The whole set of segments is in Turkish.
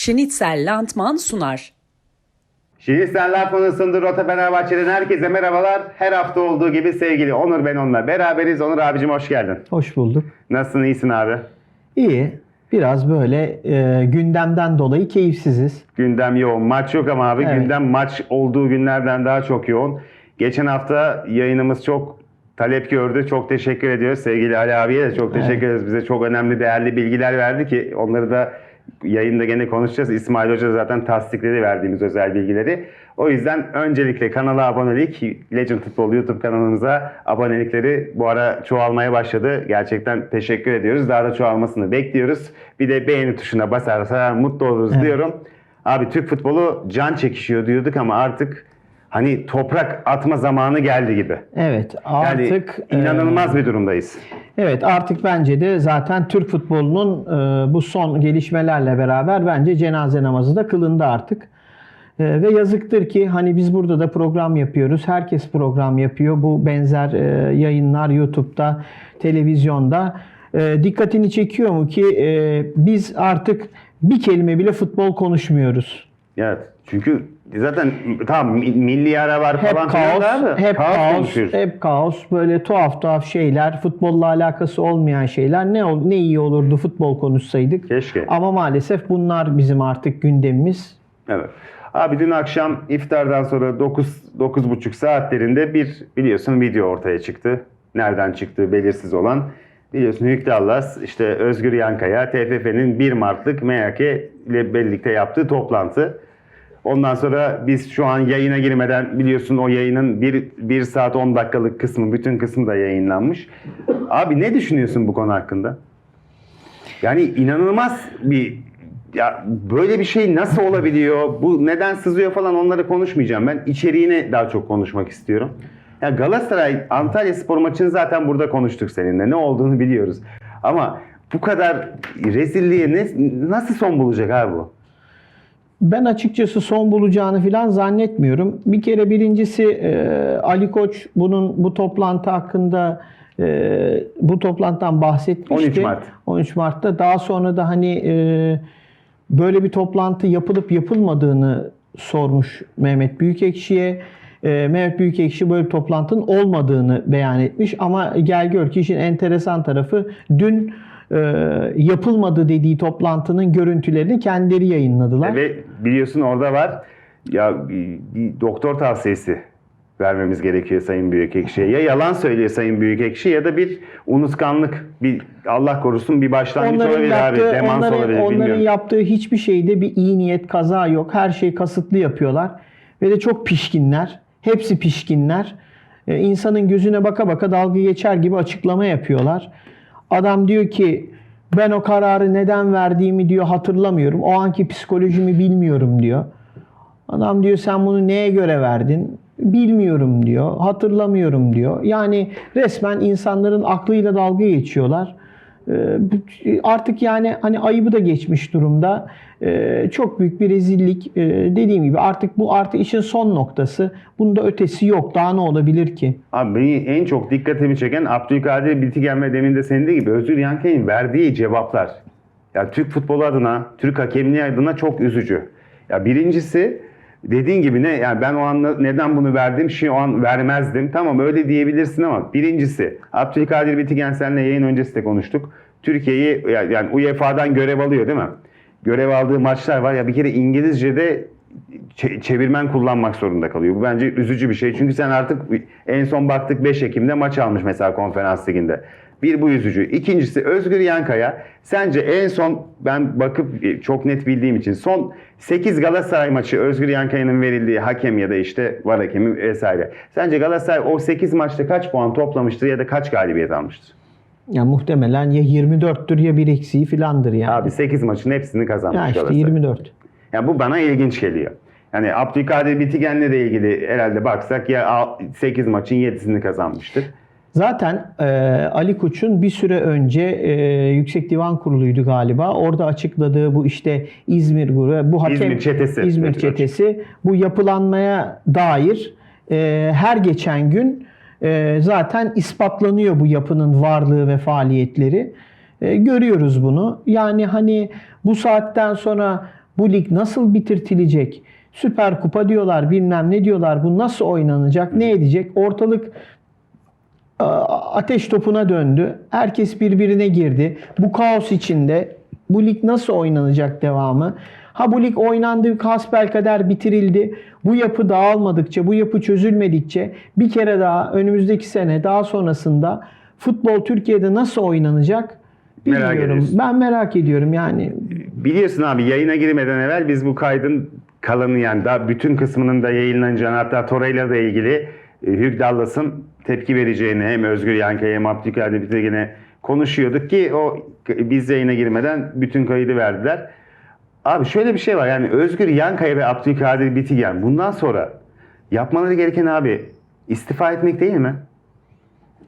Schnitzel Landmann sunar. Şinistan Lafman'ın sunduğu Rota Fenerbahçe'den herkese merhabalar. Her hafta olduğu gibi sevgili Onur ben onunla beraberiz. Onur abicim hoş geldin. Hoş bulduk. Nasılsın iyisin abi? İyi. Biraz böyle e, gündemden dolayı keyifsiziz. Gündem yoğun. Maç yok ama abi Evet. gündem maç olduğu günlerden daha çok yoğun. Geçen hafta yayınımız çok talep gördü. Çok teşekkür ediyoruz. Sevgili Ali abiye de çok teşekkür ederiz. Bize çok önemli, değerli bilgiler verdi ki onları da yayında gene konuşacağız. İsmail Hoca zaten tasdikledi verdiğimiz özel bilgileri. O yüzden öncelikle kanala abonelik, Legend Futbol YouTube kanalımıza abonelikleri bu ara çoğalmaya başladı. Gerçekten teşekkür ediyoruz. Daha da çoğalmasını bekliyoruz. Bir de beğeni tuşuna basarsa mutlu oluruz diyorum. Abi Türk futbolu can çekişiyor diyorduk ama artık hani toprak atma zamanı geldi gibi. Evet Yani artık e, inanılmaz bir durumdayız. Evet artık bence de zaten Türk futbolunun e, bu son gelişmelerle beraber bence cenaze namazı da kılındı artık. E, ve yazıktır ki hani biz burada da program yapıyoruz. Herkes program yapıyor. Bu benzer e, yayınlar YouTube'da, televizyonda. E, dikkatini çekiyor mu ki e, biz artık bir kelime bile futbol konuşmuyoruz. Evet. Çünkü zaten tamam mi- milli ara var Hep falan kaos, da hep kaos, konuşuyoruz. hep kaos, böyle tuhaf tuhaf şeyler, futbolla alakası olmayan şeyler. Ne ne iyi olurdu futbol konuşsaydık. Keşke. Ama maalesef bunlar bizim artık gündemimiz. Evet. Abi dün akşam iftardan sonra 9 9.30 saatlerinde bir biliyorsun video ortaya çıktı. Nereden çıktığı belirsiz olan. Biliyorsun Hüktü Allas, işte Özgür Yankaya, TFF'nin 1 Mart'lık MHK ile birlikte yaptığı toplantı. Ondan sonra biz şu an yayına girmeden biliyorsun o yayının 1, 1 saat 10 dakikalık kısmı, bütün kısmı da yayınlanmış. Abi ne düşünüyorsun bu konu hakkında? Yani inanılmaz bir ya böyle bir şey nasıl olabiliyor? Bu neden sızıyor falan onları konuşmayacağım. Ben içeriğine daha çok konuşmak istiyorum. Ya Galatasaray Antalya Spor maçını zaten burada konuştuk seninle. Ne olduğunu biliyoruz. Ama bu kadar rezilliğe ne, nasıl son bulacak abi bu? Ben açıkçası son bulacağını falan zannetmiyorum. Bir kere birincisi e, Ali Koç bunun bu toplantı hakkında e, bu toplantıdan bahsetmişti. 13 Mart. 13 Mart'ta. Daha sonra da hani e, böyle bir toplantı yapılıp yapılmadığını sormuş Mehmet Büyükekşi'ye. E, Mehmet Büyükekşi böyle bir toplantının olmadığını beyan etmiş ama gel gör ki işin enteresan tarafı dün e, yapılmadı dediği toplantının görüntülerini kendileri yayınladılar. Ve biliyorsun orada var ya bir, doktor tavsiyesi vermemiz gerekiyor Sayın Büyükekşi'ye. Ya yalan söylüyor Sayın Büyükekşi ya da bir unutkanlık, bir Allah korusun bir başlangıç olabilir abi. Demans onların, olabilir onların bilmiyorum. yaptığı hiçbir şeyde bir iyi niyet, kaza yok. Her şeyi kasıtlı yapıyorlar. Ve de çok pişkinler. Hepsi pişkinler. Ee, insanın gözüne baka baka dalga geçer gibi açıklama yapıyorlar. Adam diyor ki ben o kararı neden verdiğimi diyor hatırlamıyorum. O anki psikolojimi bilmiyorum diyor. Adam diyor sen bunu neye göre verdin? Bilmiyorum diyor. Hatırlamıyorum diyor. Yani resmen insanların aklıyla dalga geçiyorlar. Ee, Artık yani hani ayıbı da geçmiş durumda. Ee, Çok büyük bir rezillik. Ee, Dediğim gibi artık bu artık işin son noktası. Bunda ötesi yok. Daha ne olabilir ki? Abi beni en çok dikkatimi çeken Abdülkadir Biltigen ve demin de senin dediği gibi Özgür Yankay'ın verdiği cevaplar. Ya Türk futbolu adına, Türk hakemliği adına çok üzücü. Ya birincisi dediğin gibi ne yani ben o an neden bunu verdim şu an vermezdim. Tamam öyle diyebilirsin ama birincisi Abdülkadir Biltigen seninle yayın öncesi de konuştuk. Türkiye'yi yani UEFA'dan görev alıyor değil mi? Görev aldığı maçlar var ya bir kere İngilizce'de çe- çevirmen kullanmak zorunda kalıyor. Bu bence üzücü bir şey. Çünkü sen artık en son baktık 5 Ekim'de maç almış mesela konferans liginde. Bir bu üzücü. İkincisi Özgür Yankaya sence en son ben bakıp e, çok net bildiğim için son 8 Galatasaray maçı Özgür Yankaya'nın verildiği hakem ya da işte var hakemi vesaire. Sence Galatasaray o 8 maçta kaç puan toplamıştır ya da kaç galibiyet almıştır? Ya muhtemelen ya 24'tür ya bir eksiği filandır yani. Abi 8 maçın hepsini kazanmış ya işte Galatasaray. 24. Yani bu bana ilginç geliyor. Yani Abdülkadir Bitigen'le de ilgili herhalde baksak ya 8 maçın 7'sini kazanmıştır. Zaten e, Ali Koç'un bir süre önce e, Yüksek Divan Kurulu'ydu galiba. Orada açıkladığı bu işte İzmir grubu, bu hakem İzmir çetesi. İzmir çetesi bu yapılanmaya dair e, her geçen gün e, zaten ispatlanıyor bu yapının varlığı ve faaliyetleri. E, görüyoruz bunu. Yani hani bu saatten sonra Bu lig nasıl bitirtilecek? Süper Kupa diyorlar, bilmem ne diyorlar. Bu nasıl oynanacak? Ne edecek? Ortalık a- ateş topuna döndü. Herkes birbirine girdi. Bu kaos içinde bu lig nasıl oynanacak devamı? Ha bu lig oynandı, hasbelkader bitirildi. Bu yapı dağılmadıkça, bu yapı çözülmedikçe bir kere daha önümüzdeki sene daha sonrasında futbol Türkiye'de nasıl oynanacak Merak bilmiyorum. ediyorsun. ben merak ediyorum yani. Biliyorsun abi yayına girmeden evvel biz bu kaydın kalanı yani daha bütün kısmının da yayınlanacağını hatta Torreira da ilgili e, Hugh Dallas'ın tepki vereceğini hem Özgür Yankaya hem Abdülkadir Bitirgen'e konuşuyorduk ki o biz yayına girmeden bütün kaydı verdiler. Abi şöyle bir şey var yani Özgür Yankaya ve Abdülkadir Bitigen bundan sonra yapmaları gereken abi istifa etmek değil mi?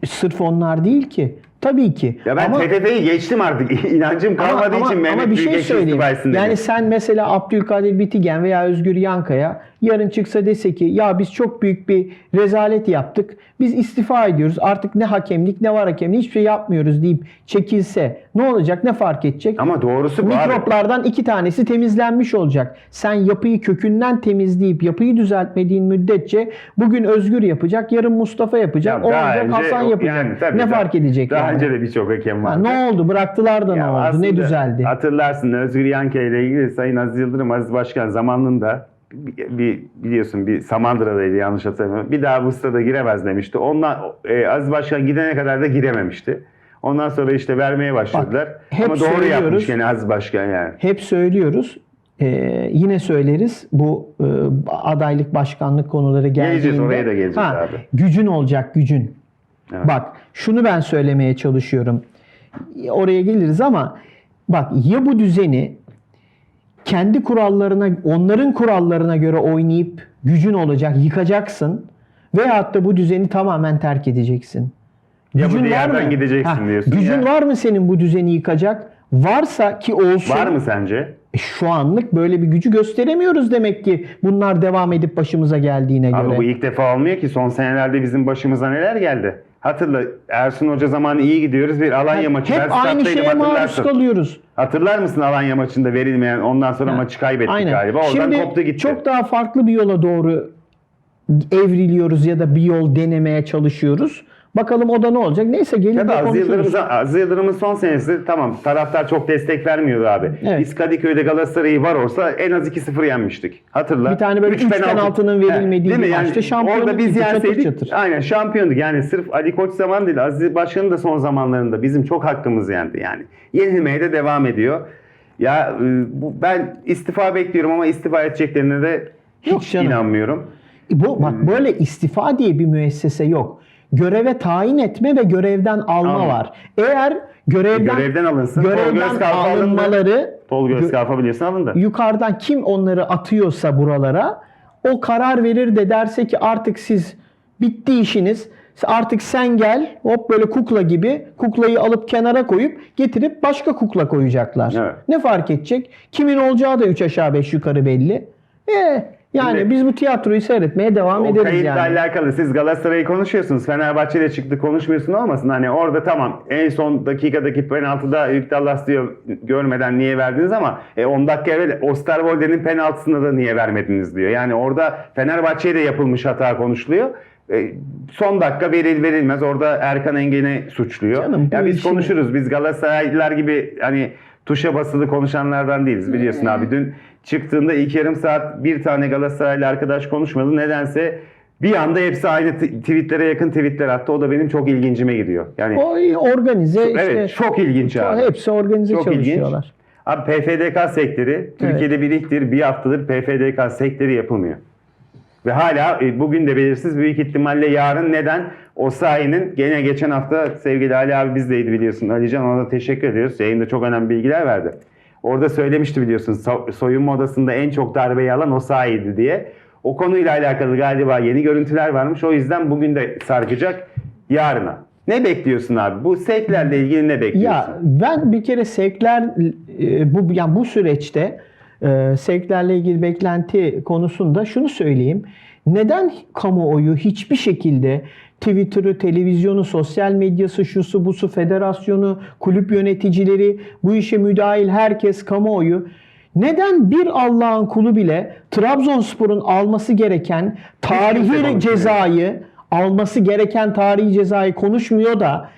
Sırf onlar değil ki. Tabii ki. Ya ben Ama- TFF'yi geçtim artık. İnancım kalmadığı için Mehmet bir şey söyleyeyim. Yani sen mesela Abdülkadir Bitigen veya Özgür Yankaya yarın çıksa dese ki ya biz çok büyük bir rezalet yaptık. Biz istifa ediyoruz. Artık ne hakemlik ne var hakemlik hiçbir şey yapmıyoruz deyip çekilse ne olacak? Ne fark edecek? Ama doğrusu. Mikroplardan iki tanesi temizlenmiş olacak. Sen yapıyı kökünden temizleyip yapıyı düzeltmediğin müddetçe bugün Özgür yapacak, yarın Mustafa yapacak, Ya o olacak, önce- Hasan yapacak. yani tabii ne daha- fark edecek Daha yani? önce de birçok hakem Ha, vardı. ne oldu? Bıraktılar da ne Ya oldu? aslında Ne düzeldi? Hatırlarsın Özgür Yankaya ile ilgili Sayın Aziz Yıldırım Aziz Başkan zamanında bir, bir- biliyorsun bir Samandıra'daydı yanlış hatırlamıyorum. Bir daha bu stada giremez demişti. Ondan e, Aziz Başkan gidene kadar da girememişti. Ondan sonra işte vermeye başladılar. hep Ama doğru yapmış gene Aziz Başkan yani. Hep söylüyoruz. Ee, yine söyleriz. Bu e, adaylık başkanlık konuları geldiğinde. Geleceğiz, oraya da geleceğiz abi. Gücün olacak gücün. Evet. Bak şunu ben söylemeye çalışıyorum. Oraya geliriz ama bak ya bu düzeni kendi kurallarına, onların kurallarına göre oynayıp gücün olacak, yıkacaksın veyahut da bu düzeni tamamen terk edeceksin. Ya bu Gücün var mı? gideceksin diyorsun Gücün ya. var mı senin bu düzeni yıkacak? Varsa ki olsun. Var mı sence? E, Şu anlık böyle bir gücü gösteremiyoruz demek ki bunlar devam edip başımıza geldiğine göre. Abi bu ilk defa olmuyor ki son senelerde bizim başımıza neler geldi. Hatırla Ersun Hoca zamanı iyi gidiyoruz bir Alanya maçı. Hep Ben aynı şeye maruz kalıyoruz. Hatırlar mısın Alanya maçında verilmeyen ondan sonra maçı kaybettik Aynen. galiba. Oradan Şimdi koptu gitti. çok daha farklı bir yola doğru evriliyoruz ya da bir yol denemeye çalışıyoruz. Bakalım o da ne olacak? Neyse gelin Tabii de Aziz. Yıldırım'ın, Aziz Yıldırım'ın son senesi tamam taraftar çok destek vermiyordu abi. Evet. Biz Kadıköy'de Galatasaray'ı var olsa en az 2-0 yenmiştik. Hatırla. Bir tane böyle üç penaltının verilmediği mi? bir maçta şampiyonluk Orada biz gitti, çatır yenseydik çatır. aynen şampiyonduk. Yani sırf Ali Koç zaman değil Aziz Başkan'ın da son zamanlarında bizim çok hakkımız yendi yani. Yenilmeye de devam ediyor. Ya e, bu, ben istifa bekliyorum ama istifa edeceklerine de Yok hiç canım. inanmıyorum. Bu Hmm. bak böyle istifa diye bir müessese yok. Göreve tayin etme ve görevden alma Alma. var. Eğer görevden Görevden alınsın. Görevden alınmaları Tolga Özkalfa biliyorsun alındı. yukarıdan kim onları atıyorsa buralara o karar verir de derse ki artık siz bitti işiniz. Artık sen gel hop böyle kukla gibi kuklayı alıp kenara koyup getirip başka kukla koyacaklar. Evet. Ne fark edecek? Kimin olacağı da 3 aşağı 5 yukarı belli. E yani Şimdi- biz bu tiyatroyu seyretmeye devam O ederiz kayıtla yani. alakalı siz Galatasaray'ı konuşuyorsunuz. Fenerbahçe'de çıktı konuşmuyorsun olmasın. Hani orada tamam en son dakikadaki penaltıda Hugh Dallas diyor görmeden niye verdiniz ama e, 10 dakika evvel Osterwolde'nin penaltısını da niye vermediniz diyor. Yani orada Fenerbahçe'ye de yapılmış hata konuşuluyor. E, son dakika veril verilmez orada Erkan Engin'i suçluyor. Canım, ya biz işin- konuşuruz. Biz Galatasaraylılar gibi hani tuşa basılı konuşanlardan değiliz biliyorsun abi. Dün çıktığında ilk yarım saat bir tane Galatasaraylı arkadaş konuşmadı. Nedense bir anda hepsi aynı tweetlere yakın tweetler attı. O da benim çok ilgincime gidiyor. Yani O organize işte. evet çok ilginç abi. Hepsi organize Çok ilginç. çalışıyorlar. Abi PFDK sektörü Türkiye'de bir ilktir. Bir haftadır PFDK sektörü yapılmıyor. Ve hala e, bugün de belirsiz büyük ihtimalle yarın neden o sayinin gene geçen hafta sevgili Ali abi bizdeydi biliyorsun. Alican ona da teşekkür ediyoruz. Yayında çok önemli bilgiler verdi. Orada söylemişti biliyorsun so- soyunma odasında en çok darbeyi alan o sahiydi diye. O konuyla alakalı galiba yeni görüntüler varmış. O yüzden bugün de sarkacak yarına. Ne bekliyorsun abi? Bu sevklerle ilgili ne bekliyorsun? Ya ben bir kere sevkler e, bu yani bu süreçte e, sevklerle ilgili beklenti konusunda şunu söyleyeyim. Neden kamuoyu hiçbir şekilde Twitter'ı, televizyonu, sosyal medyası, şusu, busu, federasyonu, kulüp yöneticileri, bu işe müdahil herkes, kamuoyu. Neden bir Allah'ın kulu bile Trabzonspor'un alması gereken kimse tarihi cezayı, alması gereken tarihi cezayı konuşmuyor da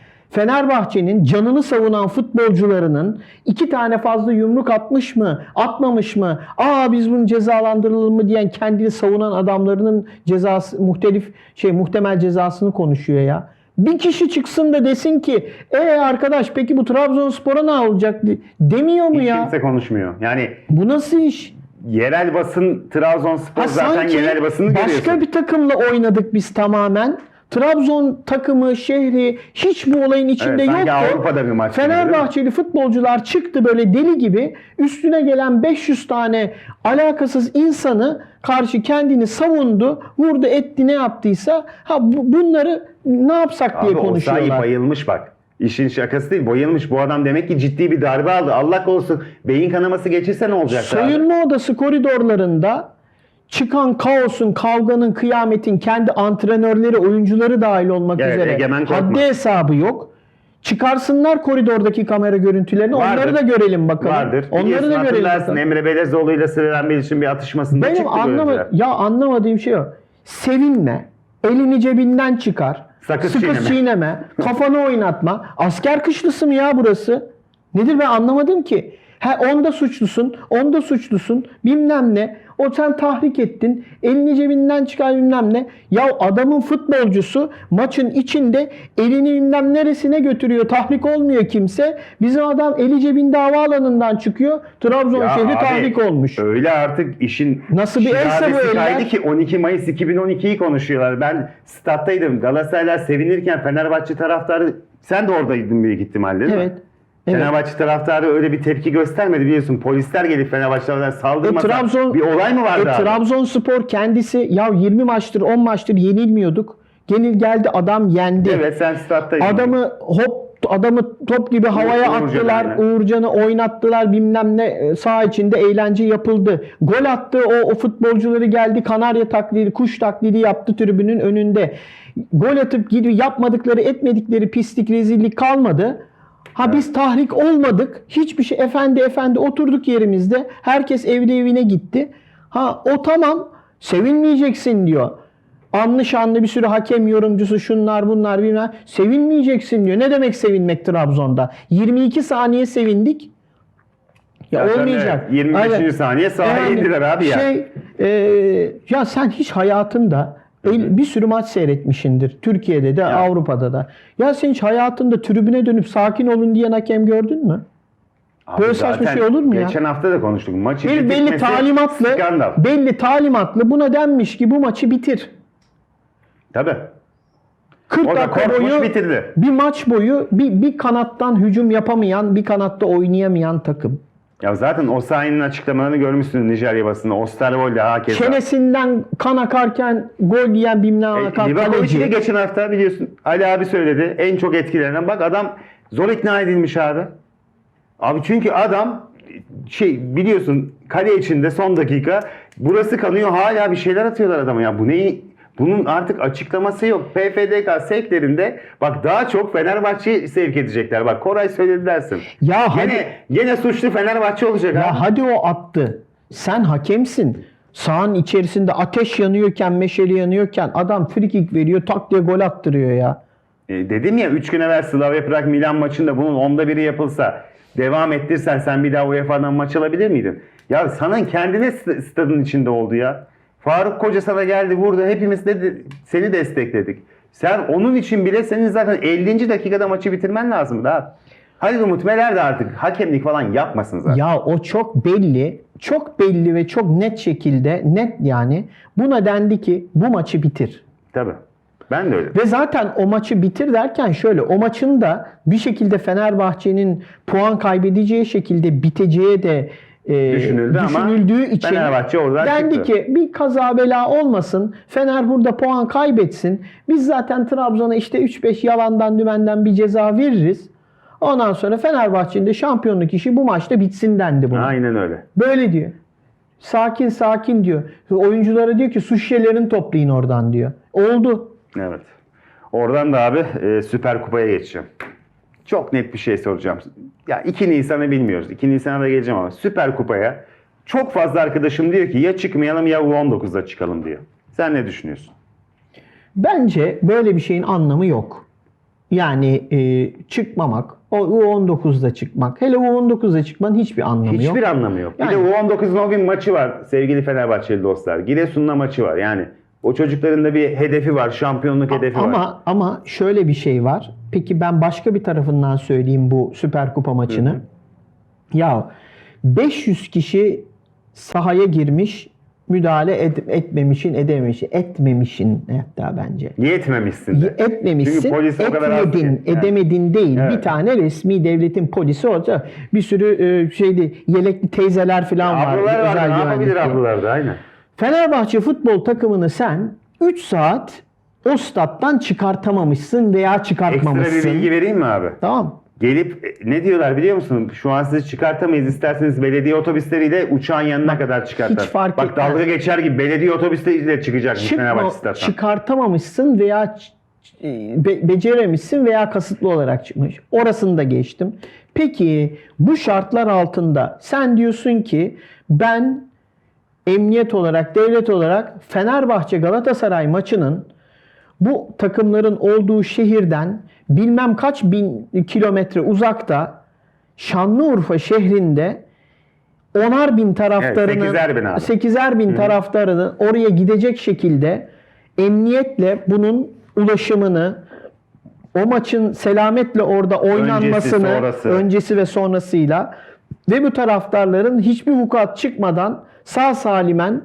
Fenerbahçe'nin canını savunan futbolcularının iki tane fazla yumruk atmış mı, atmamış mı, aa biz bunu cezalandıralım mı diyen kendini savunan adamlarının cezası, muhtelif şey muhtemel cezasını konuşuyor ya. Bir kişi çıksın da desin ki, e arkadaş peki bu Trabzonspor'a ne olacak demiyor mu Hiç ya? kimse konuşmuyor. Yani Bu nasıl iş? yerel basın Trabzonspor Ha, zaten sanki yerel basını başka görüyorsun. bir takımla oynadık biz tamamen. Trabzon takımı, şehri hiç bu olayın içinde Evet, yoktu. Avrupa'da bir maç? Fenerbahçeli futbolcular çıktı böyle deli gibi üstüne gelen 500 tane alakasız insanı karşı kendini savundu, vurdu, etti ne yaptıysa ha bu- bunları ne yapsak diye Abi Osayi konuşuyorlar. bayılmış bak. İşin şakası değil. Bayılmış. Bu adam demek ki ciddi bir darbe aldı. Allah korusun. Beyin kanaması geçirse ne olacak? abi? Soyunma odası koridorlarında çıkan kaosun, kavganın, kıyametin kendi antrenörleri, oyuncuları dahil olmak Evet, üzere Egemen haddi hesabı yok. Çıkarsınlar koridordaki kamera görüntülerini. Vardır. Onları da görelim bakalım. Vardır. Onları Biliyorsun, da görelim bakalım. Emre Belezoğlu ile Sıradan Beliş'in bir atışmasında Benim çıktı anlama ya anlamadığım şey o. Sevinme, elini cebinden çıkar. Sakız sıkı çiğneme. kafanı oynatma. Asker kışlısı mı ya burası? Nedir ben anlamadım ki. Ha onda suçlusun, onda suçlusun, bilmem ne. O sen tahrik ettin, elini cebinden çıkar bilmem ne. Ya adamın futbolcusu maçın içinde elini bilmem neresine götürüyor. Tahrik olmuyor kimse. Bizim adam eli cebinde havaalanından çıkıyor. Trabzon Ya şehri abi, tahrik olmuş. Öyle artık işin Nasıl bir else bu eller? ki 12 Mayıs 2012'yi konuşuyorlar. Ben stat'taydım. Galatasaraylar sevinirken Fenerbahçe taraftarı sen de oradaydın büyük ihtimalle değil mi? Evet. Fenerbahçe taraftarı öyle bir tepki göstermedi biliyorsun. Polisler gelip Fenerbahçe'den saldırmasa E, Trabzon- bir olay mı vardı E, abi? Trabzonspor kendisi ya 20 maçtır 10 maçtır yenilmiyorduk. Genil geldi adam yendi. Evet sen stat'taydın. Adamı hop adamı top gibi havaya Uğurcan'ı attılar. yani. Uğurcan'ı oynattılar bilmem ne e, saha içinde eğlence yapıldı. Gol attı o, o futbolcuları geldi kanarya taklidi kuş taklidi yaptı tribünün önünde. Gol atıp gidiyor yapmadıkları etmedikleri pislik rezillik kalmadı. Ha biz tahrik olmadık. Hiçbir şey efendi efendi oturduk yerimizde. Herkes evli evine gitti. Ha o tamam sevinmeyeceksin diyor. Anlı şanlı bir sürü hakem yorumcusu şunlar bunlar bilmem. Sevinmeyeceksin diyor. Ne demek sevinmek Trabzon'da? 22 saniye sevindik. Ya Zaten olmayacak. evet, 25. Aynen. saniye sahaya Yani indiler abi ya. Şey, e, ya sen hiç hayatında el- bir sürü maç seyretmişindir. Türkiye'de de Avrupa'da da. Ya sen hiç hayatında tribüne dönüp sakin olun diyen hakem gördün mü? Abi Böyle saçma şey olur mu ya? Geçen hafta da konuştuk. Maçı Bir belli talimatlı, Skandal. belli talimatlı buna denmiş ki bu maçı bitir. Tabii. 40 O da dakika boyu bitirdi. bir maç boyu bir, bir kanattan hücum yapamayan, bir kanatta oynayamayan takım. Ya zaten o sahinin açıklamalarını görmüşsün Nijerya basında. Osterwolde hakeza. Çenesinden kan akarken gol yiyen bilmem E, akan Livakovic de kaleci. geçen hafta biliyorsun Ali abi söyledi. En çok etkilenen bak adam zor ikna edilmiş abi. Abi çünkü adam şey biliyorsun kale içinde son dakika burası kanıyor hala bir şeyler atıyorlar adama ya bu neyi bunun artık açıklaması yok. PFDK sevklerinde bak daha çok Fenerbahçe'yi sevk edecekler. Bak Koray söyledi dersin. Ya hadi, Gene, gene suçlu Fenerbahçe olacak abi. ya hadi o attı. Sen hakemsin. Sahanın içerisinde ateş yanıyorken, meşeli yanıyorken adam frikik veriyor, tak diye gol attırıyor ya. E, dedim ya 3 gün evvel Slavia Prag Milan maçında bunun onda biri yapılsa devam ettirsen sen bir daha UEFA'dan maç alabilir miydin? Ya sana kendine st- stadın içinde oldu ya. Faruk Koca sana geldi burada hepimiz de seni destekledik. Sen onun için bile senin zaten 50. dakikada maçı bitirmen lazım da. Hadi Umut Meler de artık hakemlik falan yapmasın zaten. Ya o çok belli, çok belli ve çok net şekilde, net yani buna dendi ki bu maçı bitir. Tabii. Ben de öyle. Ve zaten o maçı bitir derken şöyle o maçın da bir şekilde Fenerbahçe'nin puan kaybedeceği şekilde biteceği de e, Düşünüldü ama düşünüldüğü için Fenerbahçe oradan dendi çıktı. ki bir kaza bela olmasın. Fener burada puan kaybetsin. Biz zaten Trabzon'a işte 3-5 yalandan dümenden bir ceza veririz. Ondan sonra Fenerbahçe'nin de şampiyonluk işi bu maçta bitsin dendi buna. Aynen öyle. Böyle diyor. Sakin sakin diyor. Oyunculara diyor ki su şişelerini toplayın oradan diyor. Oldu. Evet. Oradan da abi e, Süper Kupa'ya geçeceğim. Çok net bir şey soracağım. Ya 2 Nisan'ı bilmiyoruz. 2 Nisan'a da geleceğim ama Süper Kupa'ya Çok fazla arkadaşım diyor ki ya çıkmayalım ya U19'da çıkalım diyor. Sen ne düşünüyorsun? Bence böyle bir şeyin anlamı yok. Yani e, çıkmamak, o U19'da çıkmak, hele U19'da çıkmanın hiçbir anlamı Hiçbir yok. anlamı yok. Bir Yani- de U19'un o gün maçı var sevgili Fenerbahçeli dostlar. Giresun'la maçı var. Yani o çocukların da bir hedefi var. Şampiyonluk hedefi var. Ama ama şöyle bir şey var. Peki ben başka bir tarafından söyleyeyim bu Süper Kupa maçını. Ya 500 kişi sahaya girmiş, müdahale ed- etmemişin, edememişin, etmemişin hatta bence. Niye etmemişsin de? etmemişsin, Çünkü polis o kadar ki. Yani. edemedin değil. Evet. Bir tane resmi devletin polisi orada bir sürü e, şeydi yelekli teyzeler falan var. Ablalar var. Ne yapabilir ablalar da aynen. Fenerbahçe futbol takımını sen 3 saat o stat'tan çıkartamamışsın veya Ekstra çıkartmamışsın. bir bilgi vereyim mi abi? Tamam. Gelip e, ne diyorlar biliyor musun? Şu an sizi çıkartamayız. İsterseniz belediye otobüsleriyle uçağın yanına kadar çıkartar. hiç fark Bak etmez. dalga geçer gibi belediye otobüsleriyle çıkacakmış Fenerbahçe stat'tan. çıkartamamışsın veya e, be- beceremişsin veya kasıtlı olarak çıkmış. Orasını da geçtim. Peki bu şartlar altında sen diyorsun ki ben emniyet olarak, devlet olarak Fenerbahçe Galatasaray maçının bu takımların olduğu şehirden bilmem kaç bin kilometre uzakta Şanlıurfa şehrinde onar bin taraftarının Evet, sekizer bin abi. sekizer bin taraftarının oraya gidecek şekilde emniyetle bunun ulaşımını o maçın selametle orada oynanmasını sonrası. öncesi ve sonrasıyla ve bu taraftarların hiçbir vukuat çıkmadan sağ salimen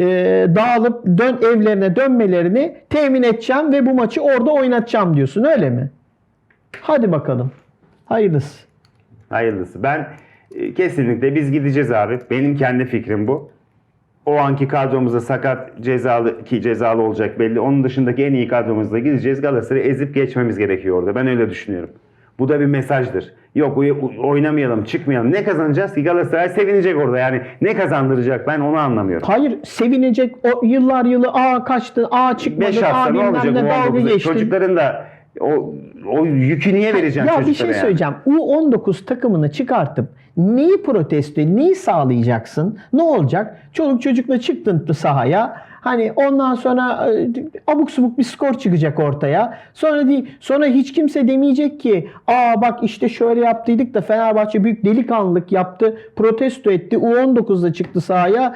e, dağılıp dön evlerine dönmelerini temin edeceğim ve bu maçı orada oynatacağım diyorsun öyle mi? Hadi bakalım. Hayırlısı. Hayırlısı. Ben e, kesinlikle biz gideceğiz abi. Benim kendi fikrim bu. O anki kadromuzda sakat cezalı ki cezalı olacak belli. Onun dışındaki en iyi kadromuzda gideceğiz. Galatasaray'ı ezip geçmemiz gerekiyor orada. Ben öyle düşünüyorum. Bu da bir mesajdır. Yok oy- oynamayalım, çıkmayalım. Ne kazanacağız ki? Galatasaray sevinecek orada. Yani ne kazandıracak ben onu anlamıyorum. Hayır sevinecek o yıllar yılı aa kaçtın aa çıkmadın 5 aa hafta ne bilmem olacak ne dalga 19'a? geçtin. Çocukların da o, o yükü niye vereceksin Ya bir çocuklara şey yani? söyleyeceğim. U19 takımını çıkartıp neyi protesto, neyi sağlayacaksın? Ne olacak? Çoluk çocukla çıktın sahaya. Hani ondan sonra e, abuk subuk bir skor çıkacak ortaya. Sonra değil, sonra hiç kimse demeyecek ki aa bak işte şöyle yaptıydık da Fenerbahçe büyük delikanlılık yaptı. Protesto etti. U19'da çıktı sahaya.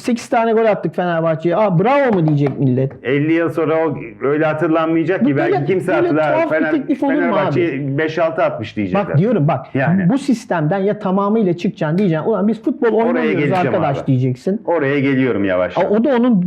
8 tane gol attık Fenerbahçe'ye. Aa bravo mu diyecek millet? 50 yıl sonra o öyle hatırlanmayacak ki. Böyle- Belki kimse hatırlar. Fener, Fenerbahçe 5-6 atmış diyecekler. Bak diyorum bak Yani. bu sistemden ya tamamıyla çıkacaksın diyeceksin. Ulan biz futbol oynamıyoruz arkadaş abi. diyeceksin. Oraya geliyorum yavaş. A- O da onun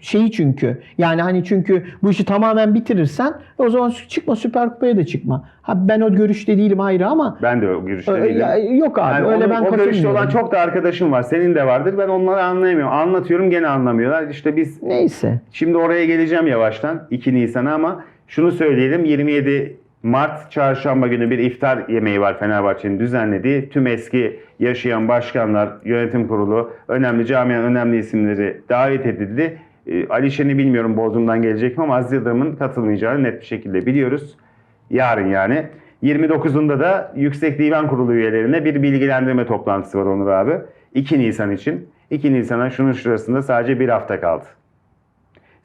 şeyi çünkü. Yani hani çünkü bu işi tamamen bitirirsen o zaman çıkma Süper Kupa'ya da çıkma. Ha ben o görüşte değilim ayrı ama Ben de o görüşte Ö- değilim. ya- yok abi Yani öyle onu- ben o görüşte olan çok da arkadaşım var. Senin de vardır. Ben onları anlayamıyorum. Anlatıyorum gene anlamıyorlar. İşte biz Neyse. şimdi oraya geleceğim yavaştan 2 Nisan'a ama şunu söyleyelim 27 Mart çarşamba günü bir iftar yemeği var Fenerbahçe'nin düzenlediği. Tüm eski yaşayan başkanlar, yönetim kurulu, önemli camianın önemli isimleri davet edildi. Ee, Ali Şen'i bilmiyorum Bodrum'dan gelecek mi ama Aziz Yıldırım'ın katılmayacağını net bir şekilde biliyoruz. Yarın yani. 29'unda da Yüksek Divan Kurulu üyelerine bir bilgilendirme toplantısı var Onur abi. 2 Nisan için. 2 Nisan'a şunun şurasında sadece bir hafta kaldı.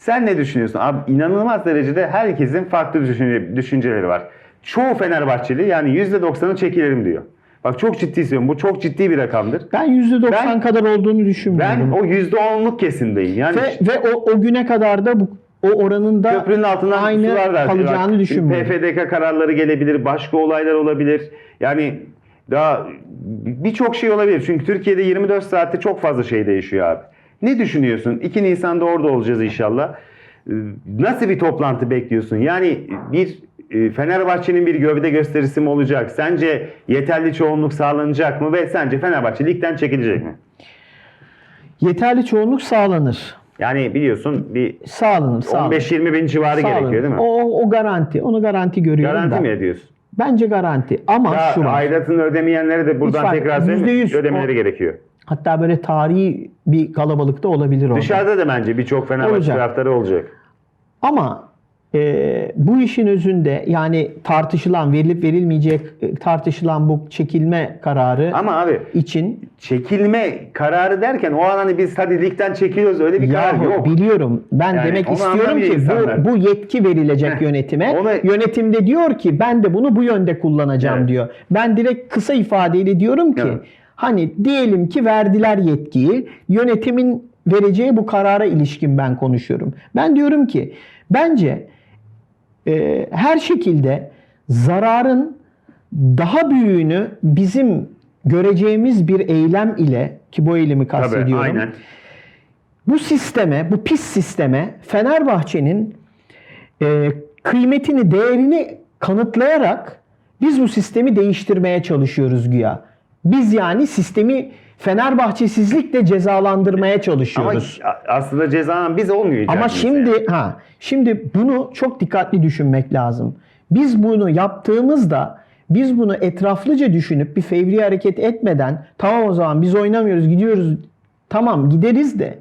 Sen ne düşünüyorsun? Abi inanılmaz derecede herkesin farklı düşünce, düşünceleri var. Çoğu Fenerbahçeli yani %90'ı çekilerim diyor. Bak çok ciddi söylüyorum. Bu çok ciddi bir rakamdır. Ben %90 Ben- kadar olduğunu Ben düşünmüyorum. o %10'luk kesimdeyim. Yani ve ve o, o güne kadar da bu o oranın da köprünün altından aynı kalacağını düşünmüyorum. PFDK kararları gelebilir, başka olaylar olabilir. Yani daha birçok şey olabilir. Çünkü Türkiye'de 24 saatte çok fazla şey değişiyor abi. Ne düşünüyorsun? 2 Nisan'da orada olacağız inşallah. Ee, Nasıl bir toplantı bekliyorsun? Yani bir e, Fenerbahçe'nin bir gövde gösterisi mi olacak? Sence yeterli çoğunluk sağlanacak mı? Ve sence Fenerbahçe ligden çekilecek mi? Yeterli çoğunluk sağlanır. Yani biliyorsun bir Sağlanır, sağlanır. 15-20 bin civarı Sağlanır. gerekiyor değil mi? O, o garanti. Onu garanti görüyorum Garanti da. mi ediyorsun? Bence garanti. Ama Ya şu var. aidatını ödemeyenlere de buradan tekrar söyleyeyim mi? %100 ödemeleri o- gerekiyor. Hatta böyle tarihi bir kalabalıkta olabilir orada. Dışarıda da bence birçok Fenerbahçe Olacak. taraftarı olacak. Ama e, bu işin özünde yani tartışılan verilip verilmeyecek e, tartışılan bu çekilme kararı Ama abi için çekilme kararı derken o an hani biz hadi ligden çekiliyoruz öyle bir karar Yahu yok. biliyorum. Ben Yani demek onu istiyorum anlamıyor ki insanlar. bu, bu yetki verilecek Heh, yönetime. onu- Yönetimde diyor ki ben de bunu bu yönde kullanacağım Evet. diyor. Ben direkt kısa ifadeyle diyorum ki Evet. Hani diyelim ki verdiler yetkiyi. Yönetimin vereceği bu karara ilişkin ben konuşuyorum. Ben diyorum ki bence e, her şekilde zararın daha büyüğünü bizim göreceğimiz bir eylem ile ki bu eylemi Tabii kastediyorum. aynen. Bu sisteme, bu pis sisteme Fenerbahçe'nin e, kıymetini, değerini kanıtlayarak biz bu sistemi değiştirmeye çalışıyoruz güya. Biz yani sistemi Fenerbahçesizlikle cezalandırmaya Ama çalışıyoruz. a- aslında ceza biz olmuyor. Ama şimdi yani. ha şimdi bunu çok dikkatli düşünmek lazım. Biz bunu yaptığımızda biz bunu etraflıca düşünüp bir fevri hareket etmeden tamam o zaman biz oynamıyoruz gidiyoruz tamam gideriz de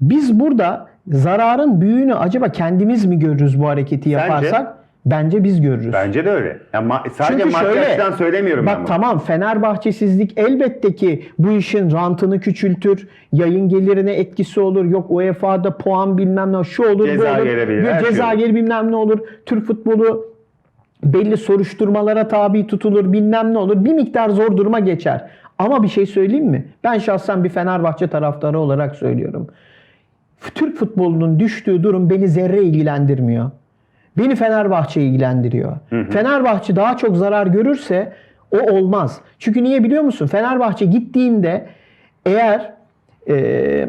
biz burada zararın büyüğünü acaba kendimiz mi görürüz bu hareketi yaparsak? Bence biz görürüz. Bence de öyle. Ya ma- sadece Çünkü şöyle, söylemiyorum bak ben bunu. tamam Fenerbahçesizlik elbette ki bu işin rantını küçültür, yayın gelirine etkisi olur, yok UEFA'da puan bilmem ne şu olur Ceza bu olur, gelebilir, yok şey ceza olur. gelir bilmem ne olur, Türk futbolu belli soruşturmalara tabi tutulur bilmem ne olur bir miktar zor duruma geçer. Ama bir şey söyleyeyim mi? Ben şahsen bir Fenerbahçe taraftarı olarak söylüyorum. Türk futbolunun düştüğü durum beni zerre ilgilendirmiyor. Beni Fenerbahçe ilgilendiriyor. Fenerbahçe daha çok zarar görürse o olmaz. Çünkü niye biliyor musun? Fenerbahçe gittiğinde eğer e,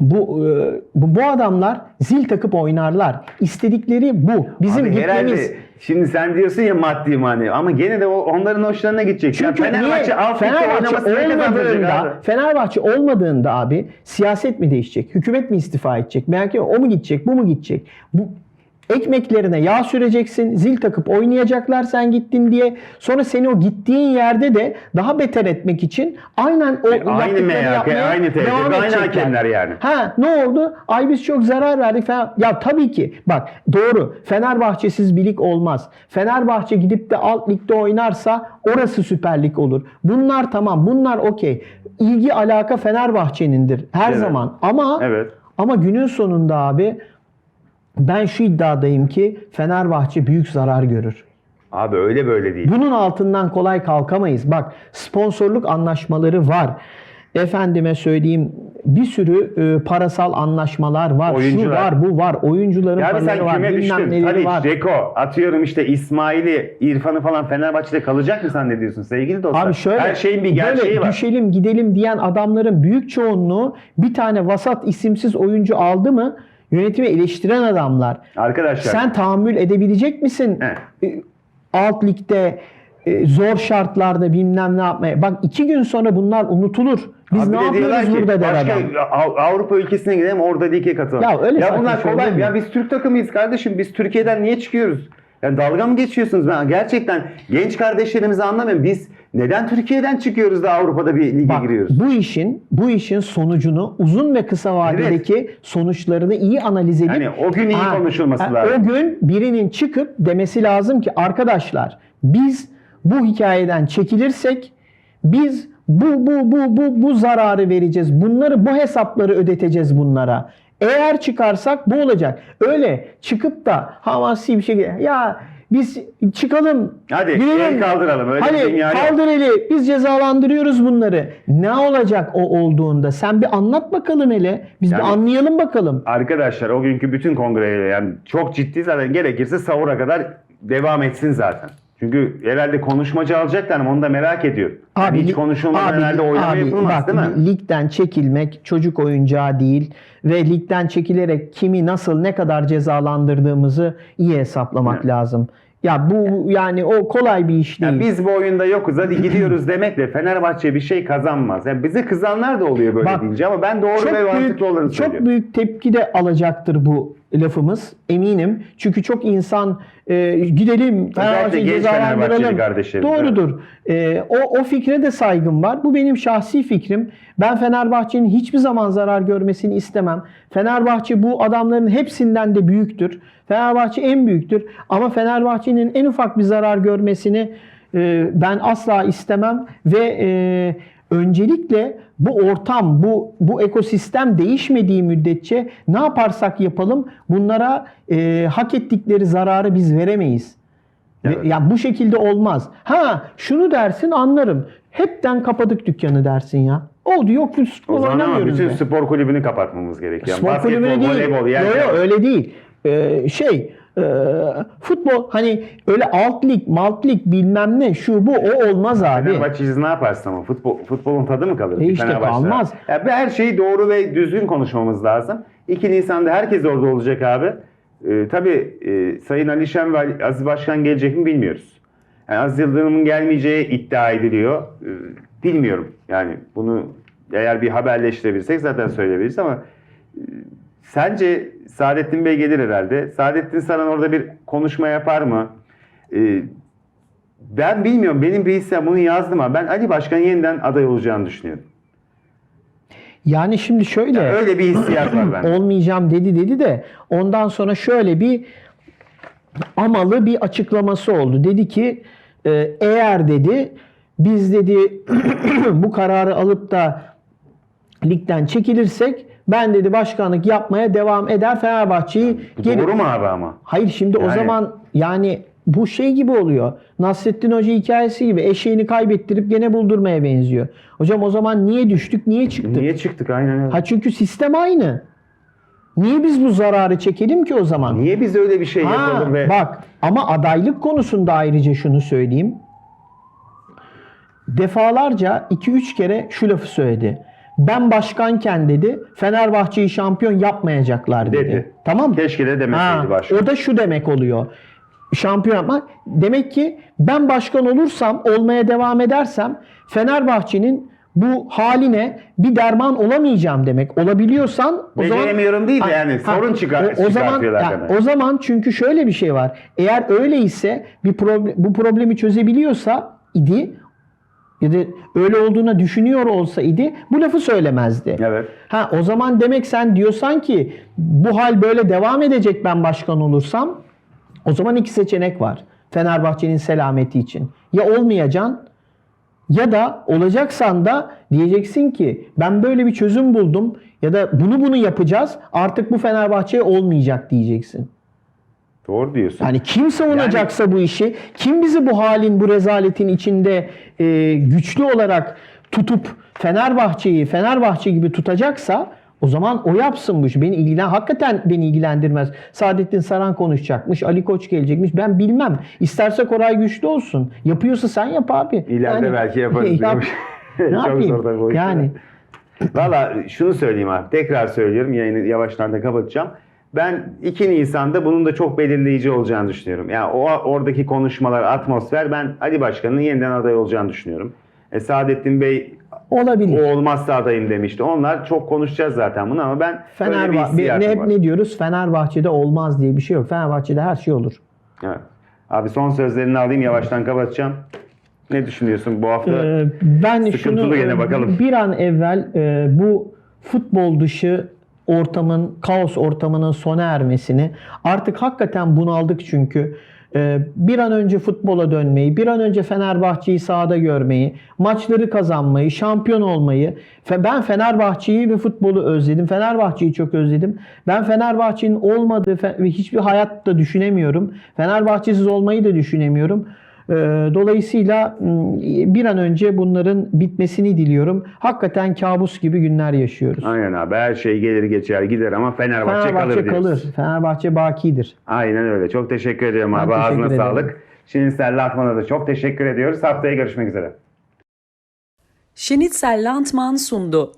bu, e, bu bu adamlar zil takıp oynarlar. İstedikleri bu. Bizim Abi herhalde gitmemiz şimdi sen diyorsun ya maddi manevi ama gene de onların hoşlarına gidecek. Çünkü ya Fenerbahçe niye? Fenerbahçe olmadığında, Fenerbahçe olmadığında abi siyaset mi değişecek? Hükümet mi istifa edecek? Belki o mu gidecek, bu mu gidecek? Bu ekmeklerine yağ süreceksin, zil takıp oynayacaklar sen gittin diye. Sonra seni o gittiğin yerde de daha beter etmek için aynen o E, aynı yapmaya aynı devam aynı edecekler. hakemler yani. Ha ne oldu? Ay biz çok zarar verdik falan. Ya tabii ki bak doğru Fenerbahçesiz bir lig olmaz. Fenerbahçe gidip de alt ligde oynarsa orası Süper Lig olur. Bunlar tamam bunlar okey. İlgi alaka Fenerbahçe'nindir her Evet. zaman. Ama Evet. ama günün sonunda abi ben şu iddiadayım ki Fenerbahçe büyük zarar görür. Abi öyle böyle değil. Bunun altından kolay kalkamayız. Bak sponsorluk anlaşmaları var. Efendime söyleyeyim bir sürü e, parasal anlaşmalar var. Oyuncular. Şu var, bu var. Oyuncuların Ya abi paraları var. Bilmem düştün. neleri Tadic, var. Ceko, atıyorum işte İsmail'i, İrfan'ı falan Fenerbahçe'de kalacak mı zannediyorsun sevgili dostlar? Abi şöyle Her şeyin bir gerçeği böyle var. düşelim gidelim diyen adamların büyük çoğunluğu bir tane vasat isimsiz oyuncu aldı mı yönetimi eleştiren adamlar. Arkadaşlar Sen tahammül edebilecek misin? He. Alt ligde e, zor şartlarda bilmem ne yapmaya. Bak iki gün sonra bunlar unutulur. Biz Abi ne yapıyoruz ki, burada der adam. Av- Avrupa ülkesine gidelim orada lige katılalım. Ya öyle zaten bunlar kolay. Ya biz Türk takımıyız kardeşim. Biz Türkiye'den niye çıkıyoruz? Ya dalga mı geçiyorsunuz? Ben gerçekten genç kardeşlerimizi anlamıyorum. Biz neden Türkiye'den çıkıyoruz da Avrupa'da bir lige Bak, giriyoruz? bu işin bu işin sonucunu uzun ve kısa vadedeki sonuçlarını iyi analiz edip Yani o gün iyi konuşulması ha, lazım. O gün birinin çıkıp demesi lazım ki arkadaşlar biz bu hikayeden çekilirsek biz bu bu bu bu bu zararı vereceğiz. Bunları bu hesapları ödeteceğiz bunlara. Eğer çıkarsak bu olacak. Öyle çıkıp da havasi bir şekilde ya biz çıkalım. Hadi, gidelim. el kaldıralım. Öyle Hadi kaldır eli. Biz cezalandırıyoruz bunları. Ne olacak o olduğunda? Sen bir anlat bakalım hele. Biz Yani- bir anlayalım bakalım. Arkadaşlar o günkü bütün kongreyle yani çok ciddi zaten gerekirse sahura kadar devam etsin zaten. Çünkü herhalde konuşmacı alacaklar ama onu da merak ediyorum. Yani hiç konuşulmadan herhalde oylama abi, yapılmaz bak, değil mi? li- Ligden çekilmek çocuk oyuncağı değil ve ligden çekilerek kimi nasıl ne kadar cezalandırdığımızı iyi hesaplamak Evet. lazım. Ya bu yani o kolay bir iş değil. Ya biz bu oyunda yokuz hadi gidiyoruz demekle Fenerbahçe bir şey kazanmaz. Yani bize kızanlar da oluyor böyle Bak, deyince ama ben doğru ve çok mantıklı olanı çok söylüyorum. büyük tepki de alacaktır bu lafımız eminim. Çünkü çok insan e, gidelim Fenerbahçe'yi cezalandıralım. Doğrudur. E, o, o fikre de saygım var. Bu benim şahsi fikrim. Ben Fenerbahçe'nin hiçbir zaman zarar görmesini istemem. Fenerbahçe bu adamların hepsinden de büyüktür. Fenerbahçe en büyüktür. Ama Fenerbahçe'nin en ufak bir zarar görmesini e, ben asla istemem ve e, öncelikle bu ortam, bu bu ekosistem değişmediği müddetçe ne yaparsak yapalım bunlara e, hak ettikleri zararı biz veremeyiz. Ve- Evet. Ya bu şekilde olmaz. Ha şunu dersin anlarım. Hepten kapadık dükkanı dersin ya. Oldu yok biz O zaman ama oynamıyoruz. bütün de. spor kulübünü kapatmamız gerekiyor. Spor Basketbol, kulübüne değil. voleybol, Yok yok öyle değil. Ee, şey e, futbol hani öyle alt lig, malt lig bilmem ne şu bu o olmaz abi. Fenerbahçe'siz ne yaparsın ama futbol, futbolun tadı mı kalır? E işte Fenerbahçe'de? kalmaz. Ya her şeyi doğru ve düzgün konuşmamız lazım. 2 Nisan'da herkes orada olacak abi. Ee, tabii e, Sayın Alişan ve Ali- Aziz Başkan gelecek mi bilmiyoruz. Yani Aziz Yıldırım'ın gelmeyeceği iddia ediliyor. Ee, bilmiyorum. Yani bunu eğer bir haberleştirebilsek zaten söyleyebiliriz ama e, sence Saadettin Bey gelir herhalde. Saadettin Saran orada bir konuşma yapar mı? Ee, ben bilmiyorum. Benim bir hissem bunu yazdım ama ben Ali Başkan yeniden aday olacağını düşünüyorum. Yani şimdi şöyle Öyle bir hissiyat var bende. olmayacağım dedi dedi de ondan sonra şöyle bir amalı bir açıklaması oldu. Dedi ki e, eğer dedi biz dedi bu kararı alıp da ligden çekilirsek ben dedi başkanlık yapmaya devam eder Fenerbahçe'yi geri Doğru mu abi ama? Hayır şimdi o Yani- zaman yani bu şey gibi oluyor. Nasrettin Hoca hikayesi gibi eşeğini kaybettirip gene buldurmaya benziyor. Hocam o zaman niye düştük, niye çıktık? Niye çıktık aynen öyle. Ha çünkü sistem aynı. Niye biz bu zararı çekelim ki o zaman? Niye biz öyle bir şey Ha, yapalım ve Bak ama adaylık konusunda ayrıca şunu söyleyeyim. Defalarca 2-3 kere şu lafı söyledi. Ben başkanken dedi Fenerbahçe'yi şampiyon yapmayacaklar dedi. Dedi. Tamam mı? keşke de demeseydi başkan. o da şu demek oluyor. Şampiyon yapmak. Demek ki ben başkan olursam, olmaya devam edersem Fenerbahçe'nin bu haline bir derman olamayacağım demek. Olabiliyorsan o zaman değil de yani ha, sorun çıkar, o, o zaman çıkartıyorlar ya, demek. o zaman çünkü şöyle bir şey var. Eğer öyleyse bir problem bu problemi çözebiliyorsa idi ya da öyle olduğuna düşünüyor olsa idi bu lafı söylemezdi. Evet. Ha o zaman demek sen diyorsan ki bu hal böyle devam edecek ben başkan olursam o zaman iki seçenek var. Fenerbahçe'nin selameti için. Ya olmayacaksın ya da olacaksan da diyeceksin ki ben böyle bir çözüm buldum ya da bunu bunu yapacağız artık bu Fenerbahçe olmayacak diyeceksin. Doğru diyorsun. Yani kim savunacaksa bu işi, kim bizi bu halin, bu rezaletin içinde e, güçlü olarak tutup Fenerbahçe'yi Fenerbahçe gibi tutacaksa o zaman o yapsın bu işi. Beni ilgilen hakikaten beni ilgilendirmez. Saadettin Saran konuşacakmış, Ali Koç gelecekmiş. Ben bilmem. İsterse Koray güçlü olsun. Yapıyorsa sen yap abi. İleride belki yaparız. Yap. ne Çok yapayım? işler. yani Valla şunu söyleyeyim abi. Tekrar söylüyorum. Yayını yavaştan da kapatacağım. Ben 2 Nisan'da bunun da çok belirleyici olacağını düşünüyorum. Yani o oradaki konuşmalar, atmosfer ben Ali Başkan'ın yeniden aday olacağını düşünüyorum. E, Saadettin Bey olabilir. o olmazsa adayım demişti. Onlar çok konuşacağız zaten bunu ama ben Fenerbahçe ne hep var. ne diyoruz? Fenerbahçe'de olmaz diye bir şey yok. Fenerbahçe'de her şey olur. Evet. Abi son sözlerini alayım yavaştan kapatacağım. Ne düşünüyorsun bu hafta? Ee, ben Sıkıntılı şunu gene bakalım. bir an evvel e, bu futbol dışı ortamın, kaos ortamının sona ermesini artık hakikaten bunaldık çünkü. E, bir an önce futbola dönmeyi, bir an önce Fenerbahçe'yi sahada görmeyi, maçları kazanmayı, şampiyon olmayı. Ben Fenerbahçe'yi ve futbolu özledim. Fenerbahçe'yi çok özledim. Ben Fenerbahçe'nin olmadığı hiçbir hayatta düşünemiyorum. Fenerbahçesiz olmayı da düşünemiyorum. Ee, Dolayısıyla bir an önce bunların bitmesini diliyorum. Hakikaten kabus gibi günler yaşıyoruz. Aynen abi her şey gelir geçer gider ama Fenerbahçe, Fenerbahçe kalır kalır. diyoruz. Fenerbahçe bakidir. Aynen öyle. Çok teşekkür ediyorum Ben abi. teşekkür Ağzına ederim. sağlık. Şinisel Latman'a da çok teşekkür ediyoruz. Haftaya görüşmek üzere. Schnitzel Landmann sundu.